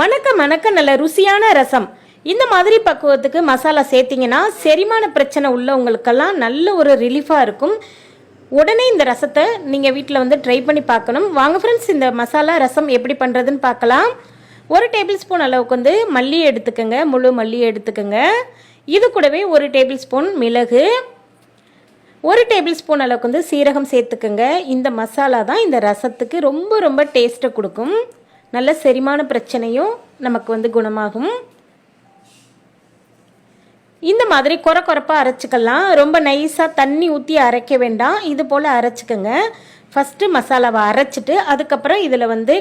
மணக்க மணக்க நல்ல ருசியான ரசம். இந்த மாதிரி பக்குவத்துக்கு மசாலா சேர்த்திங்கன்னா செரிமான பிரச்சனை உள்ளவங்களுக்கெல்லாம் நல்ல ஒரு ரிலீஃபாக இருக்கும். உடனே இந்த ரசத்தை நீங்கள் வீட்டில் வந்து ட்ரை பண்ணி பார்க்கணும். வாங்க ஃப்ரெண்ட்ஸ் இந்த மசாலா ரசம் எப்படி பண்ணுறதுன்னு பார்க்கலாம். ஒரு டேபிள் ஸ்பூன் அளவுக்கு வந்து மல்லி எடுத்துக்கோங்க. முழு மல்லி எடுத்துக்கோங்க. இது கூடவே ஒரு டேபிள் ஸ்பூன் மிளகு. ஒரு டேபிள் ஸ்பூன் அளவுக்கு வந்து சீரகம் சேர்த்துக்கோங்க. இந்த மசாலா தான் இந்த ரசத்துக்கு ரொம்ப ரொம்ப டேஸ்ட்டை கொடுக்கும். நல்ல செரிமான பிரச்சனையும் நமக்கு வந்து குணமாகும். இந்த மாதிரி குறை குறைப்பாக அரைச்சிக்கலாம். ரொம்ப நைஸாக தண்ணி ஊற்றி அரைக்க வேண்டாம். இது போல் அரைச்சிக்கோங்க. ஃபஸ்ட்டு மசாலாவை அரைச்சிட்டு அதுக்கப்புறம் இதில் வந்து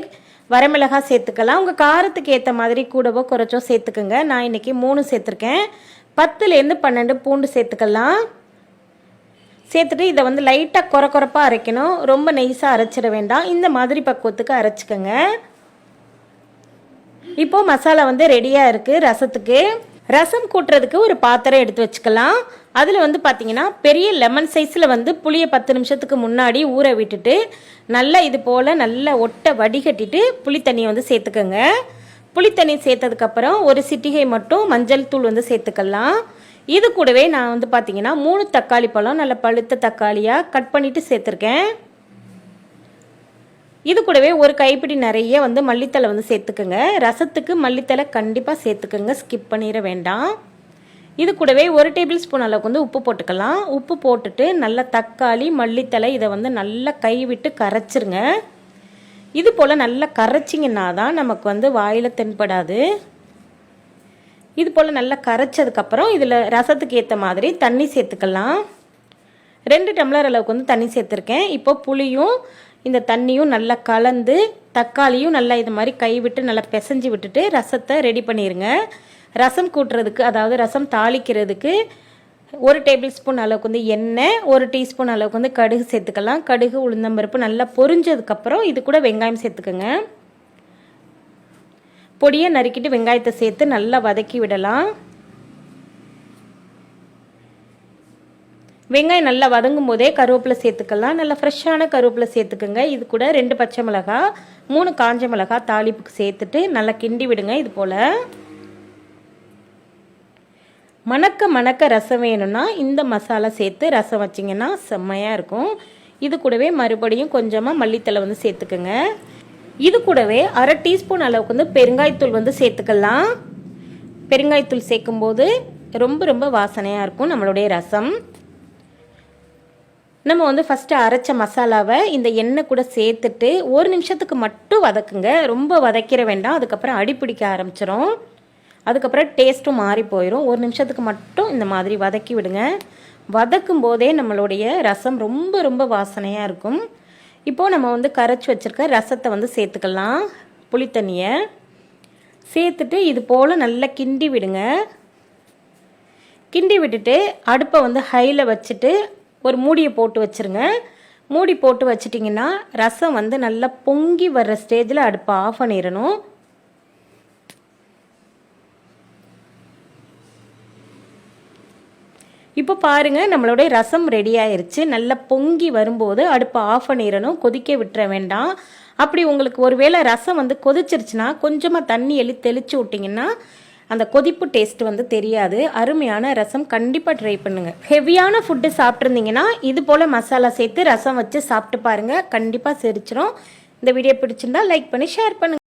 வரமிளகாய் சேர்த்துக்கலாம். உங்கள் காரத்துக்கு ஏற்ற மாதிரி கூடவோ குறைச்சோ சேர்த்துக்கோங்க. நான் இன்றைக்கி மூணு சேர்த்துருக்கேன். பத்துலேருந்து பன்னெண்டு பூண்டு சேர்த்துக்கலாம். சேர்த்துட்டு இதை வந்து லைட்டாக குறை குறைப்பாக அரைக்கணும். ரொம்ப நைஸாக அரைச்சிட வேண்டாம். இந்த மாதிரி பக்குவத்துக்கு அரைச்சிக்கோங்க. இப்போது மசாலா வந்து ரெடியாக இருக்குது ரசத்துக்கு. ரசம் கூட்டுறதுக்கு ஒரு பாத்திரம் எடுத்து வச்சுக்கலாம். அதில் வந்து பார்த்தீங்கன்னா பெரிய லெமன் சைஸில் வந்து புளியை பத்து நிமிஷத்துக்கு முன்னாடி ஊற விட்டுட்டு நல்லா இது போல் நல்லா ஒட்டை வடிகட்டிட்டு புளி தண்ணியை வந்து சேர்த்துக்கோங்க. புளி தண்ணி சேர்த்ததுக்கப்புறம் ஒரு சிட்டிகை மட்டும் மஞ்சள் தூள் வந்து சேர்த்துக்கலாம். இது கூடவே நான் வந்து பார்த்தீங்கன்னா மூணு தக்காளி பழம் நல்ல பழுத்த தக்காளியாக கட் பண்ணிவிட்டு சேர்த்துருக்கேன். இது கூடவே ஒரு கைப்பிடி நிறைய வந்து மல்லித்தலை வந்து சேர்த்துக்குங்க. ரசத்துக்கு மல்லித்தலை கண்டிப்பாக சேர்த்துக்குங்க. ஸ்கிப் பண்ணிட வேண்டாம். இது கூடவே ஒரு டேபிள் ஸ்பூன் அளவுக்கு வந்து உப்பு போட்டுக்கலாம். உப்பு போட்டுட்டு நல்லா தக்காளி மல்லித்தலை இதை வந்து நல்லா கை விட்டு கரைச்சிருங்க. இது போல் நல்லா கரைச்சிங்கன்னா தான் நமக்கு வந்து வாயில் தென்படாது. இது போல் நல்லா கரைச்சதுக்கப்புறம் இதில் ரசத்துக்கு ஏற்ற மாதிரி தண்ணி சேர்த்துக்கலாம். ரெண்டு டம்ளர் அளவுக்கு வந்து தண்ணி சேர்த்துருக்கேன். இப்போ புளியும் இந்த தண்ணியும் நல்லா கலந்து தக்காளியும் நல்லா இது மாதிரி கை விட்டு நல்லா பிசைஞ்சு விட்டுட்டு ரசத்தை ரெடி பண்ணிடுங்க ரசம் கூட்டுறதுக்கு அதாவது ரசம் தாளிக்கிறதுக்கு ஒரு டேபிள் ஸ்பூன் அளவுக்கு வந்து எண்ணெய் ஒரு டீஸ்பூன் அளவுக்கு வந்து கடுகு சேர்த்துக்கலாம். கடுகு உளுந்தம்பருப்பு நல்லா பொரிஞ்சதுக்கப்புறம் இது கூட வெங்காயம் சேர்த்துக்கோங்க. பொடியை நறுக்கிட்டு வெங்காயத்தை சேர்த்து நல்லா வதக்கி விடலாம். வெங்காயம் நல்லா வதங்கும் போதே கருவேப்பிலை சேர்த்துக்கலாம். நல்லா ஃப்ரெஷ்ஷான கருவேப்பிலை சேர்த்துக்குங்க. இது கூட ரெண்டு பச்சை மிளகா மூணு காஞ்ச மிளகா தாளிப்புக்கு சேர்த்துட்டு நல்லா கிண்டி விடுங்க இது போல். மணக்க மணக்க ரசம் வேணும்னா இந்த மசாலா சேர்த்து ரசம் வச்சிங்கன்னா செம்மையாக இருக்கும். இது கூடவே மறுபடியும் கொஞ்சமாக மல்லித்தலை வந்து சேர்த்துக்குங்க. இது கூடவே அரை டீஸ்பூன் அளவுக்கு வந்து பெருங்காயத்தூள் வந்து சேர்த்துக்கலாம். பெருங்காயத்தூள் சேர்க்கும்போது ரொம்ப ரொம்ப வாசனையாக இருக்கும் நம்மளுடைய ரசம். நம்ம வந்து ஃபஸ்ட்டு அரைச்ச மசாலாவை இந்த எண்ணெய் கூட சேர்த்துட்டு ஒரு நிமிஷத்துக்கு மட்டும் வதக்குங்க. ரொம்ப வதக்கிற வேண்டாம். அதுக்கப்புறம் அடி பிடிக்க அதுக்கப்புறம் டேஸ்ட்டும் மாறி போயிடும் ஒரு நிமிஷத்துக்கு மட்டும் இந்த மாதிரி வதக்கி விடுங்க. வதக்கும் போதே நம்மளுடைய ரசம் ரொம்ப ரொம்ப வாசனையாக இருக்கும். இப்போது நம்ம வந்து கரைச்சி வச்சுருக்க ரசத்தை வந்து சேர்த்துக்கலாம். புளித்தண்ணியை சேர்த்துட்டு இது போல் நல்லா கிண்டி விடுங்க. கிண்டி விட்டுட்டு அடுப்பை வந்து ஹையில் வச்சுட்டு ஒரு மூடியை போட்டு வச்சுருங்க. மூடி போட்டு வச்சிட்டிங்கன்னா ரசம் வந்து நல்லா பொங்கி வர்ற ஸ்டேஜில் அடுப்பை ஆஃப் பண்ணிடணும். இப்போ பாருங்கள் நம்மளுடைய ரசம் ரெடி ஆயிடுச்சு நல்லா பொங்கி வரும்போது அடுப்பை ஆஃப் பண்ணிடணும். கொதிக்க விட்டுற வேண்டாம். அப்படி உங்களுக்கு ஒருவேளை ரசம் வந்து கொதிச்சிருச்சுன்னா கொஞ்சமாக தண்ணி எழுதி தெளித்து விட்டிங்கன்னா அந்த கொதிப்பு டேஸ்ட் வந்து தெரியாது. அருமையான ரசம். கண்டிப்பாக ட்ரை பண்ணுங்கள் ஹெவியான ஃபுட்டு சாப்பிட்ருந்தீங்கன்னா இது போல் மசாலா சேர்த்து ரசம் வச்சு சாப்பிட்டு பாருங்கள் கண்டிப்பாக செரிச்சிடும் இந்த வீடியோ பிடிச்சிருந்தா லைக் பண்ணி ஷேர் பண்ணுங்கள்